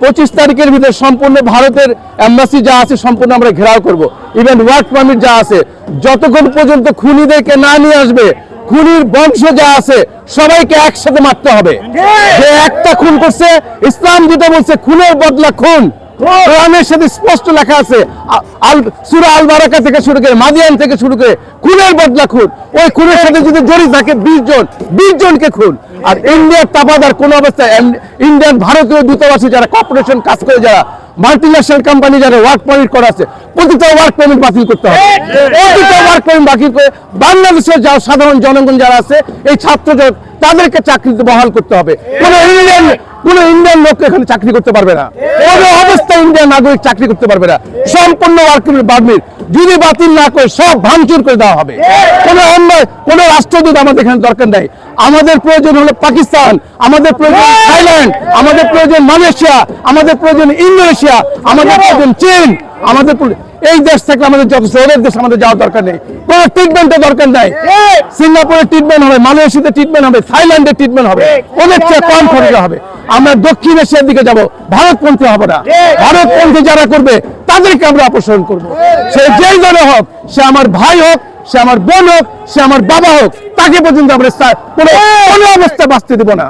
পঁচিশ তারিখের ভিতরে সম্পূর্ণ ভারতের এম্বাসি যা আছে সম্পূর্ণ আমরা ঘেরাও করব। ইভেন ওয়ার্ক পারমিট যা আছে যতক্ষণ পর্যন্ত খুনিদেরকে না নিয়ে আসবে খুনির বংশ যা আছে সবাইকে একসাথে মারতে হবে। যে একটা খুন করছে ইসলাম যেটা বলছে খুনের বদলা খুন। কোরআনের সাথে স্পষ্ট লেখা আছে আল সূরা আল বারাকা থেকে শুরু করে মাদিয়ান থেকে শুরু করে খুনের বদলা খুন। ওই খুনের সাথে যদি জড়িত থাকে বিশ জন, বিশ জনকে খুন। আর ইন্ডিয়ার তাবাদার কোন অবস্থায় ইন্ডিয়ান ভারতীয় দূতাবাসে যারা কর্পোরেশন কাজ করে, যারা মাল্টিন্যাশনাল কোম্পানি যারা ওয়ার্ক পারমিট করা আছে, প্রতিটা ওয়ার্ক পারমিট বাতিল করতে হবে। প্রতিটা ওয়ার্ক পারমিট বাতিল করে বাংলাদেশের যা সাধারণ জনগণ যারা আছে, এই ছাত্রদের তাদেরকে চাকরিতে বহাল করতে হবে। কোন ইন্ডিয়ান ইন্ডিয়ান লোক এখানে চাকরি করতে পারবে না। কোন অবস্থায় ইন্ডিয়ান নাগরিক চাকরি করতে পারবে না। সম্পূর্ণ যদি বাতিল না করে সব ভাঙচুর করে দেওয়া হবে। কোনো অন্য কোনো রাষ্ট্রদূত আমাদের এখানে দরকার আমাদের প্রয়োজন হলো পাকিস্তান, আমাদের প্রয়োজন থাইল্যান্ড, আমাদের প্রয়োজন মালয়েশিয়া, আমাদের প্রয়োজন ইন্দোনেশিয়া, আমাদের প্রয়োজন চীন, আমাদের এই দেশ থেকে আমাদের যত দেশ আমাদের যাওয়ার দরকার নেই। কোনো ট্রিটমেন্টের দরকার নাই। সিঙ্গাপুরে ট্রিটমেন্ট হবে, মালয়েশিয়াতে ট্রিটমেন্ট হবে, থাইল্যান্ডে ট্রিটমেন্ট হবে। চেয়ে কম খরচে হবে। আমরা দক্ষিণ এশিয়ার দিকে যাব। ভারতপন্থী হবে না। ভারতপন্থী যারা করবে তাদেরকে আমরা অপসারণ করব। সে যেই দলে হোক সে আমার ভাই হোক সে আমার বোন হোক সে আমার বাবা হোক তাকে পর্যন্ত আমরা কোনো অবস্থায় বাঁচতে দেবো না।